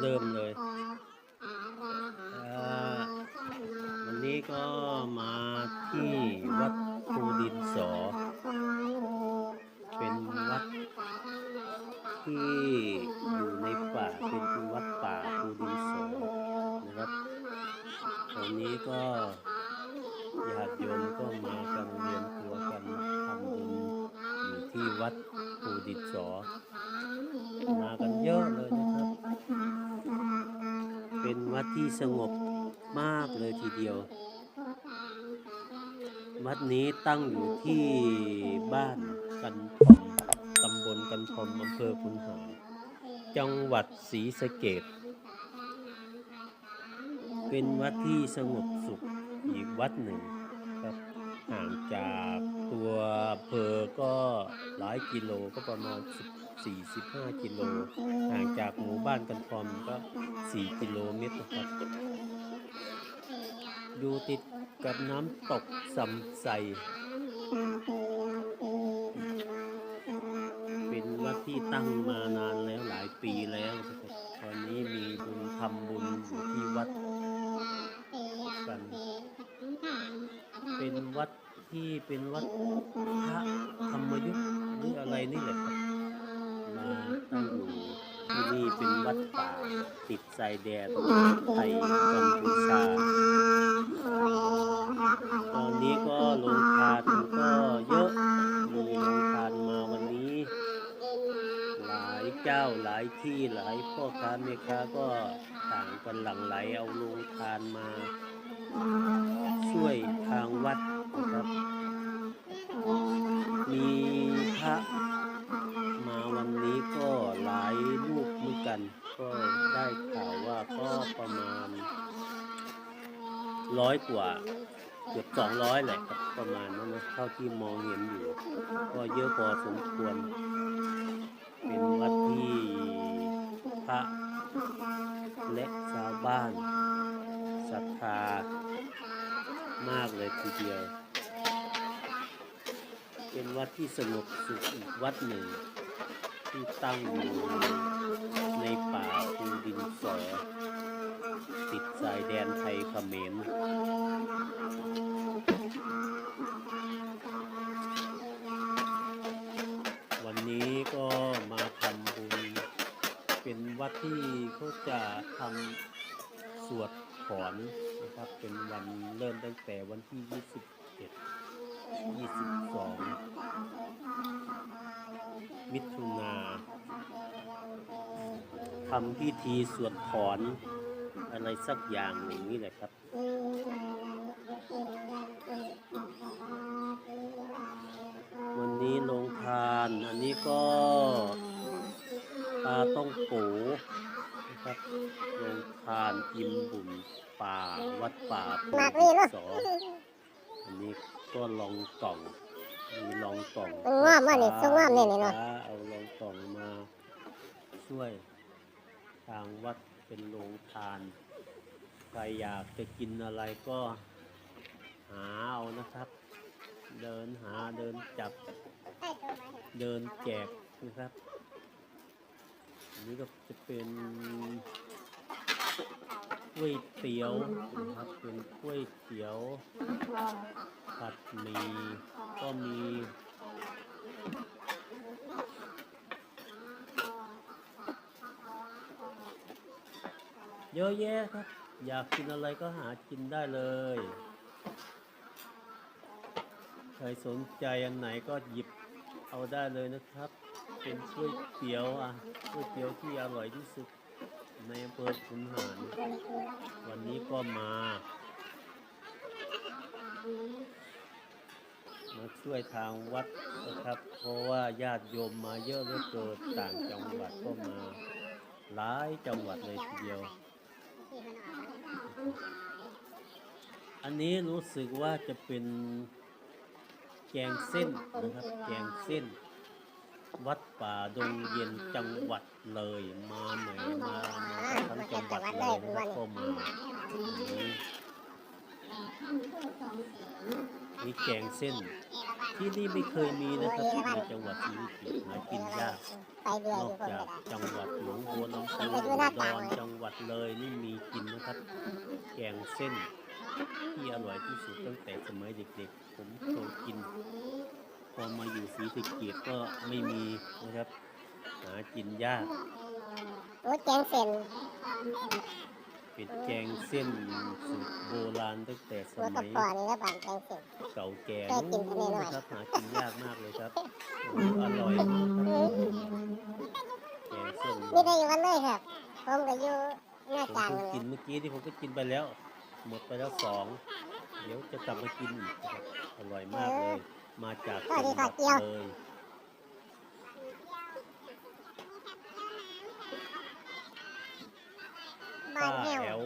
เริ่มเลยอ่าวันนี้ก็มาที่วัดภูดินสอ เป็นวัดที่อยู่ในป่าเป็นวัดป่าภูดินสอนะครับตอนนี้ก็ญาติโยมก็มากันเรียนตัวกันทำบุญอยู่ที่วัดภูดินสอ มากันเยอะเลยนะครับเป็น วัดที่สงบมากเลยทีเดียว วัดนี้ตั้งอยู่ที่บ้านกันทมตำบลกันทมอำเภอคุนหารจังหวัดศรีสะเกดเป็นวัดที่สงบสุขอีกวัดหนึ่งครับ ห่างจากตัวอำเภอก็หลายกิโลก็ประมาณ10 45กิโลห่าง จากหมู่บ้านกันทอมก็ 4 กิโลเมตรนะครับ อยู่ติดกับน้ำตกสำไสเป็นวัดที่ตั้งมานานแล้วหลายปีแล้วนะครับตอนนี้มีบุญทำบุญอยู่ที่วัดกันเป็นวัดที่เป็นวัดพระธรรมยุทธ์หรืออะไรนี่แหละครับมาตั้งอยู่ ที่นี่เป็นวัดป่าติดชายแดนไทยกัมพูชา ตอนนี้ก็ลงทานก็เยอะมีลงทานมาวันนี้ หลายเจ้าหลายที่หลายพ่อค้าแม่ค้าก็ต่างกันหลั่งไหลเอาลงทานมา ช่วยทางวัดนะครับ มีพระมาวันนี้ก็หลายรู กันก็ได้ข่าวว่าก็ประมาณร้อยกว่าเกือบสองร้อยแหละประมาณนั้นนะเท่าที่มองเห็นอยู่ ก็เยอะพอสมควร เป็นวัดที่พระและชาวบ้านศรัทธามากเลยทีเดียว เป็นวัดที่สงบสุขอีกวัดหนึ่ง ที่ตั้งอยู่ ในป่าภูดินสอติดชายแดนไทยเขมรวันนี้ก็มาทำบุญ เป็นวัดที่เขาจะทำสวดถอนนะครับ เป็นวันเริ่มตั้งแต่วันที่ 21 22 มิถุนา ทำพิธีสวดถอนอะไรสักอย่างหนึ่งนี่แหละครับ วันนี้ลงทาน อันนี้ก็ปลาต้องโกนะครับลงทานอิ่มบุญป่าวัดป่าภูสออันนี้ก็ลองกล่องมีลองกล่องมันงอมว่านี่ส่งงอมนี่นี่เนาะเอาลองกล่องมาช่วย ทางวัดเป็นโรงทาน ใครอยากจะกินอะไรก็หาเอานะครับ เดินหาเดินจับ เดินแจกนะครับอันนี้ก็จะเป็นก๋วยเตี๋ยวนะครับเป็นก๋วยเตี๋ยวผัดหมี่ก็มี เยอะแยะครับ อยากกินอะไรก็หากินได้เลย ใครสนใจอันไหนก็หยิบเอาได้เลยนะครับ เป็นก๋วยเตี๋ยวอะก๋วยเตี๋ยวที่อร่อยที่สุดในอำเภอขุนหารวันนี้ก็มา มาช่วยทางวัดนะครับ เพราะว่าญาติโยมมาเยอะเหลือเกินต่างจังหวัดก็มา หลายจังหวัดเลยทีเดียว อันนี้รู้สึกว่าจะเป็นแกงเส้นนะครับ แกงเส้น วัดป่าดงเย็นจังหวัดเลยมาแหมมามาทั้งจังหวัดเลยนะครับก็มาวันนี้มีแกงเส้น ที่นี่ไม่เคยมีนะครับในจังหวัดศรีสะเกษหากินยากนออยู่กจากจังหวัดหนองบัวลำพูอุดรจังหวัดเลยนี่มีกินนะครับ แกงเส้น ที่อร่อยที่สุดตั้งแต่สมัยเด็กๆ ผมเคยกิน พอมาอยู่ศรีสะเกษก็ไม่มีนะครับ หากินยากโอ้แกงเส้น เป็นแกงเส้นสูตรโบราณตั้งแต่สตัวกระมัยป๋อนี่นะบ้านแกงเส้นเก่าแก่เคยกินอันนี้หน่อยนะครับหากินยากมากเลยครับโอ้โหอร่อยมากครับแกงเส้นนี่ได้อยู่กันเลยครับผมก็อยู่หน้าผมจางเพิ่งเลยกินเมื่อกี้ที่ผมก็กินไปแล้ว หมดไปแล้วสองเดี๋ยวจะกลับมากินอีกนะครับอร่อยมากเลย มาจากจังหวัดเลย บ้าป้านแห้วแอว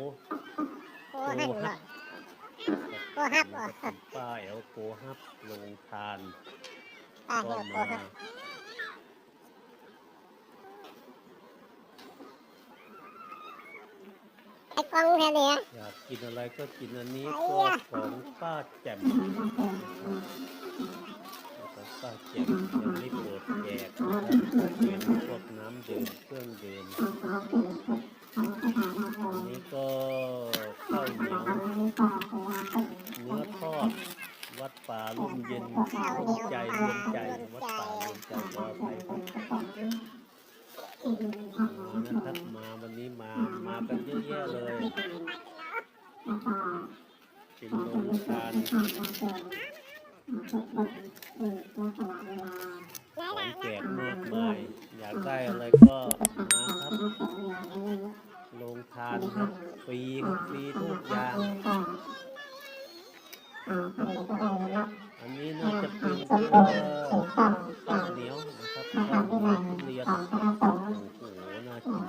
โอ้หันเหรอโกฮับเหรอป้าแอวโกฮับลงทานป้าก็แห้วโกมาฮับไอ้กองแค่นี้อยากกินอะไรก็กินอันนี้ไอ้ก็ยะของป้าแจ่มแล้วก็ป้าแจ่มยังไม่เปิดแจกนะครับเป็นพวกน้ำดื่มเครื่องดื่ม อันนี้ก็ข้าวเหนียวเนื้อทอดวัดป่าลุ่มเย็นร่มใจรวมใจวัดป่ารวมใจขออภัยครับมานะครับมาวันนี้มามากันเยอะแยะเลยเป็นโรงทานของแจกมากมาย อยากได้อะไรก็มาครับโรงทานครับฟรีครับฟรีทุกอย่างอันนี้น่าจะเป็นเอ่อข้าวเหนียวนะครับข้าวเหนียวทุเรียนโอ้โหน่ากิน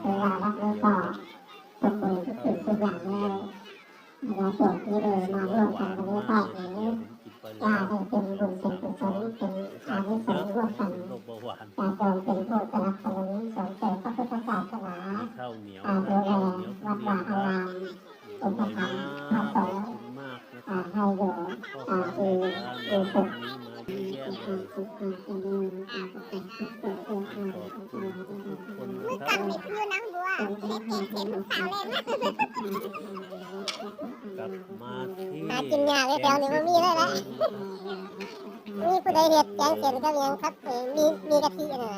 ขอบคุณทุกๆคนนะมือคกัรันบอยู่นังบัวเล็กเก่งเก่งลูกสาวเล่นกลับมาที่หากินยากเลยแถวนี้มันมีเลยนะ มีผู้ใดเห็ดแกงเส้นกับหยังครับเออมีมีกะทินะนะ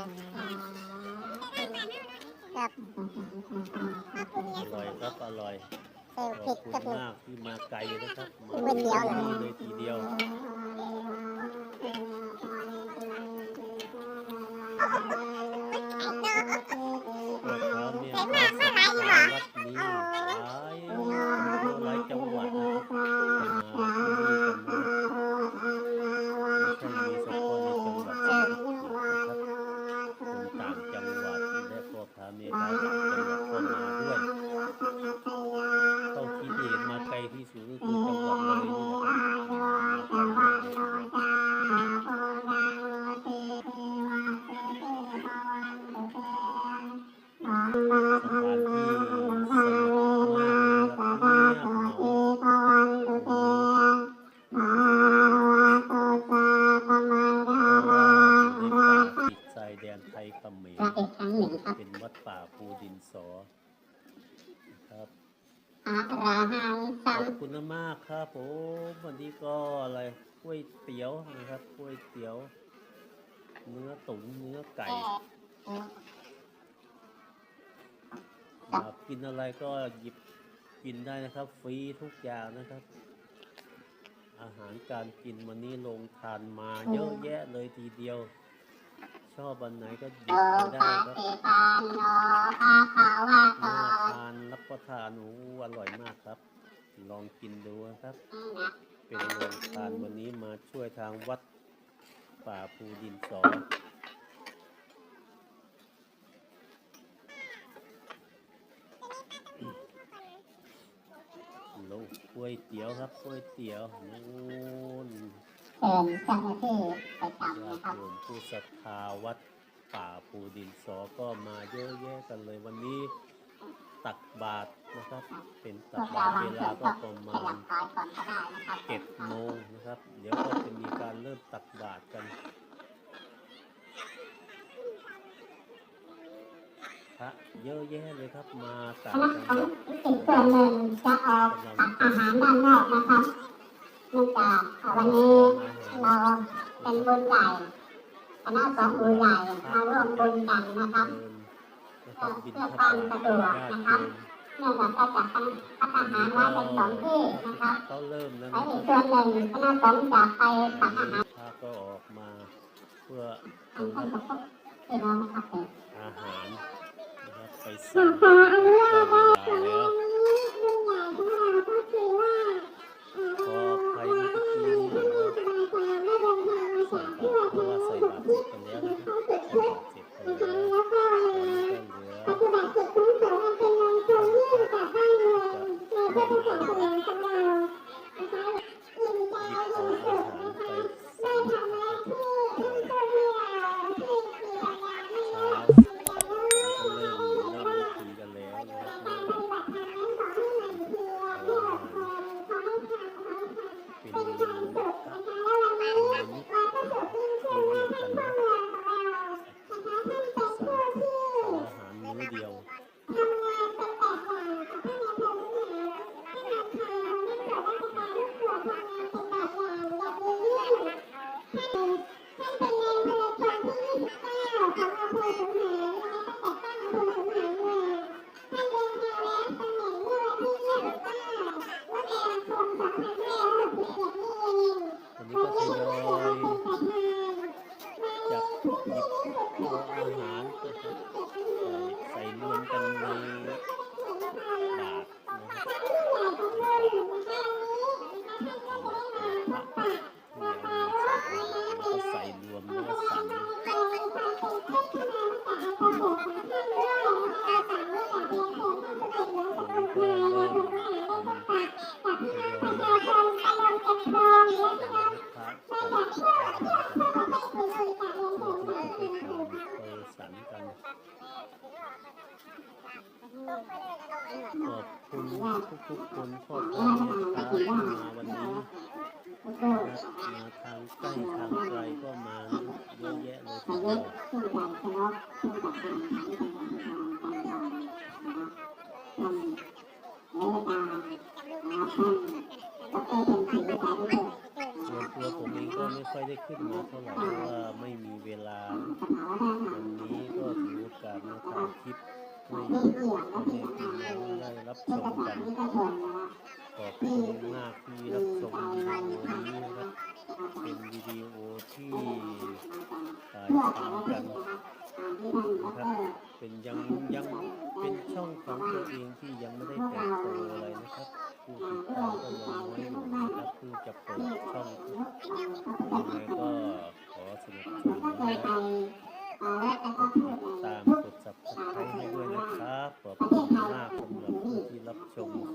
ครับอร่อยครับอร่อยใส่ขอบคุณกับหนึ่งมากที่มาไกลนะครับมาก๋วยเตี๋ยวเหรอที่เลยทีเดียว วก เนื้อตุ๋นเนื้อไก่อยากกินอะไรก็หยิบกินได้นะครับ ฟรีทุกอย่างนะครับ อาหารการกินวันนี้ลงทานมาเยอะแยะเลยทีเดียว ชอบอันไหนก็หยิโตบไปได้ปะครับติปันโนภะคะวะโตน่าทานรับประทานโอ้อร่อยมากครับ ลองกินดูนะครับ เป็นโรงทานวันนี้มาช่วยทางวัด ป่าภูดินสอโลก๋วยเตี๋ยวครับก๋วยเตี๋ยวนู่นเชิญเจ้าหน้าที่ไปจับญานะครับโยมผู้ศรัทธาวัดป่าภูดินสอก็มาเยอะแยะกันเลยวันนี้ ตักบาตรนะครับ เป็นตัพวกกเราบาตรวางเวเสร็ลาจก็ก็ประขมายัณบซ้ายก่อนก็ได้นะครับเจ็ดโมงนะครับ เดี๋ยวก็จะมีการเริ่มตักบาตรกันพระเยอะแยะเลยครับมาต่างคณะจังขอหงวัดอีกส่วนหนึ่งจะออกตักอาหารด้านนอกนะครับเนื่องจากวันนี้เราเป็นบุญใหญ่คณะสงฆ์บุญใหญ่มาร่วมบุญกันนะครับเดิ นะครับบินเพื่อทความบาสะทดวกญาตินะครับโยมเนื่องจากจะจัดพัฒอาหารไว้เป็นสองที่นะครับเขาเริ่มแล้วและนะอีกส่วนหนึ่งคณะสงฆ์จะไปตักอาหารพระก็ออกมา เพื่อทำให้กับพวกพี่น้องนะครับอาหารนะครับไปสั่งได้เวลาแล้ว ทุกคนพ่อพ่อแม่ค้าที่มาวันนี้นะครับมาทางใกล้ทางไกลก็มาเยอะแยะเลยทีเดียวซึ่งการชนะซึ่งจากการที่เป็นกรทำการทำนะครับท่านนะครับท่านก็เป็นสิ่งที่ได้ด้วนตัวผมเองก็ไม่ค่อยได้ขึ้นมาเท่าไหร่เพราะว่าไม่มีเวลาวันนี้ก็ถือโอกาสมาถ่ายคลิป ให้ที่ที่อย่างและที่สำคัญคือเอกสากันนที่กชนนะครับขอบคุณมากที่รับชมวิดีโอนี้นะครับเป็นวิดีโอที่ถ่ายเพื่อทำกันนะครับตามที่ท่านดนะครับ ร เป็นยังยังเป็นช่องของตัวเองที่ยังไม่ได้เติบโตอะไรนะครับผู้ติดตามก็ยังน้อยอยู่นะครับเพิ่งจะเปิดช่องยังไงก็ขอสนับสนุนก็เคยนะไปอ่อแล้วก็พูดในตาม ทุกกด subscribe ให้ด้วยนะครับขอบคุณมากสำหรับผู้ที่รับชมไม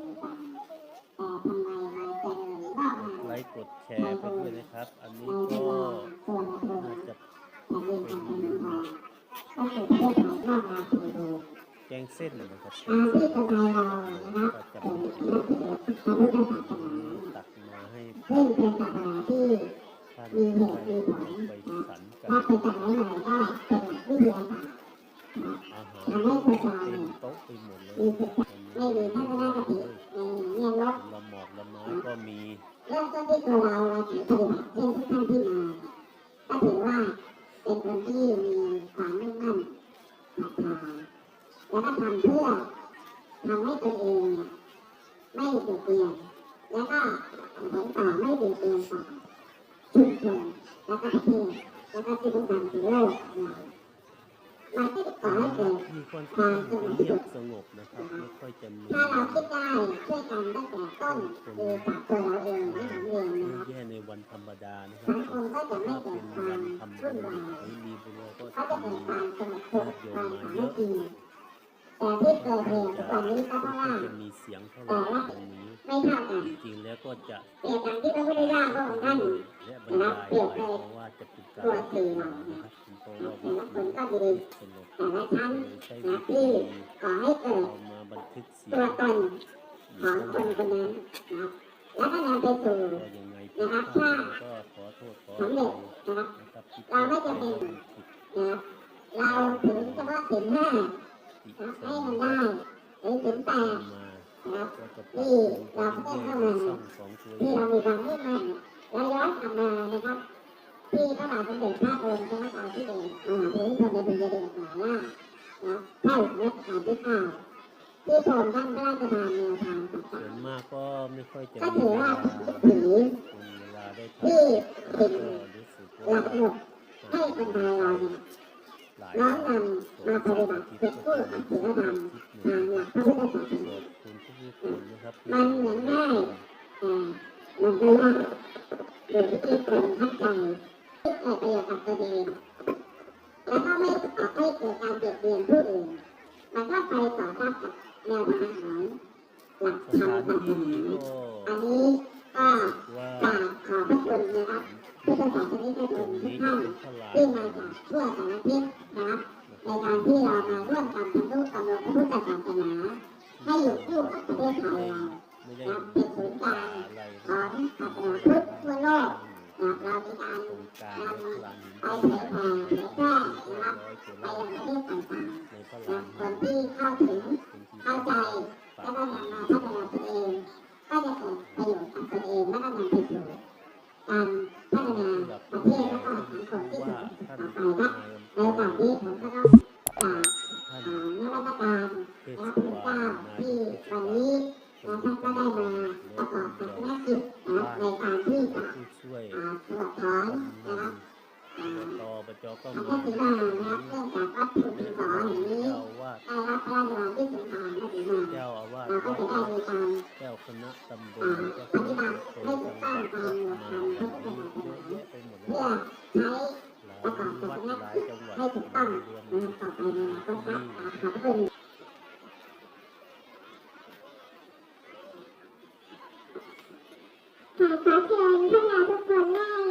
มาเจริญก็กมาดไลค์กดแชร์ไปด้วยนะครับ อันนี้ก็ลาส่วนตัวน่าจะแผ่นดินของแผ่นดินไทยก็คือประเทศไทยนแกงเส้นนะครับ เป็นคนที่มีความมุ่งมั่นศรัทธาแล้วก็ทำเพื่อทำให้ตัวเองเนี่ยไม่เบียดเบียนแล้วก็ผลต่อไม่เบียดเบียนต่อชุมชนแล้วก็ประเทศแล้วก็ที่สำคัญคือโลกเรา เราที่ก่อให้เกิดที่ค่อนข้างเงียบสงบนะครับไม่ค่อยจะมีถ้าเราคิดได้ช่วยกันตั้งแต่ต้นคือจากตัวเราเองที่ผมเองนะครับแย่ในวันธรรมดานะครับสังคมก็จะไม่เกิดความวุ่นญวายเราก็เขาจะเกิมีดความสงบสุขความมาสาเยมัอะคคี แต่ที่เกิดเหตุทุกวันนี้ก็เพราะว่าจะไม่ค่อยจะมีเสียงเท่าไหร่ตรงนี้ไม่เท่ากันจริงๆแล้วก็จะเปรียบดังที่พระพุทธเจ้าพระองค์ท่านและบรรยายไปเพราะว่าจะเป็นการนะครับเพราะว่าแต่ละคนก็ดีสนุกแต่ละชั้นใช้นะวิธีที่ก่อให้เกิดเอามาบันทึกเสียตัวตนของคนคนนั้นนะครับแล้วก็นำไปสู่ก็ยังไงผิดพลาสำเร็ยจนะครับนะครับที่เราไม่จำเป็นนะครับเราถึงเฉพาะถึงห้า ผิให้องมันได้หรือถึงแปดนะครับก็จะปรับปรุงไปเของตัวเอที่งเรามีความมุ่งมั่นและย้อนกลับมานะครับ ที่พระบาทสมเด็จพระองค์พระบาทที่เดชมหาภูมิพลอดุลยเดชมหาราชนะพระอุรัชกาลที่เก้าที่ทรงท่านพระราชทานแนวทางต่างนมากก็ไม่ค่อยจะก็ถือว่าถือที่เป็นก็รู้สึกหลักหมุดให้คนไทยเราเนี่ย หลายน้อมนำมาปฏิบัติเป็นผู้อัศธรรมทางหลักพระพุทธศาสนาขอบคุณทุกๆคนนะครับที่มันเหมือนได้แต่มันก็ยากอยู่ที่คนเข้าใจที่เกิดประโยชน์กับตัวเองแล้วก็ไม่ก่อให้เกิดการเบียดเบียนผู้อื่นมันก็ไปต่อต้านกับแนวทางของหลักธรรมศาสนาอันนี้ ก็ว่ากราบขอบพระคุณนะครับพุทธศาสนิกชตรนงทุกท่านที่มาจากทั่วสารทิศนะครับในการที่เรามาร่วมกันทำนุกำลังพระพุทธศาสนาให้อยู่คู่กับประเทศไทยเราไม่ได้นะเป็นศูนย์กลางของศาสนาพุทธทั่วโลกนะเรามีการนำไปเผยแผ่เผยแพร่นะครับไปยังประเทศต่างๆนะคนที่เข้าถึงเข้าใจแล้วก็นำมาพัฒนาตัวเอง ก็จะเกิดประโยชน์กับตัวเองและก็นำไปสู่การพัฒนาประเทศและก็สังคมที่ดีต่อไปนายนะในโอกาสนี้ผมก็ต้องกราบนอ่านวัตการและพระเจ้าที่วันนี้นะท่านก็ได้มาประกอบกับหน้าที่นะในการที่จะตรวจถอนนะครับ กำนันอบตปจก็มาพุทธมานะครับเนื่องจากวัดภูมิสอนแห่งนี้เจ้าวาสได้รับพระราชทานที่สุนทานพระเจ้าอาวาสเราก็จะได้มีการเจ้าคณะตำบลเจ้าปฏิบัติให้ถูกต้องตามหลักธรรมพระพุทธศาสเยนาอะแยะไปหมดเลเพื่ยอใช้หลายประกอบกับวัดหน้าหลายจังหวัดให้ถูกต้องรวมนะครับต่อไปในอนาคตครับขอบคุณค่ะขอเชิญพวกเราทุกคนนั่ง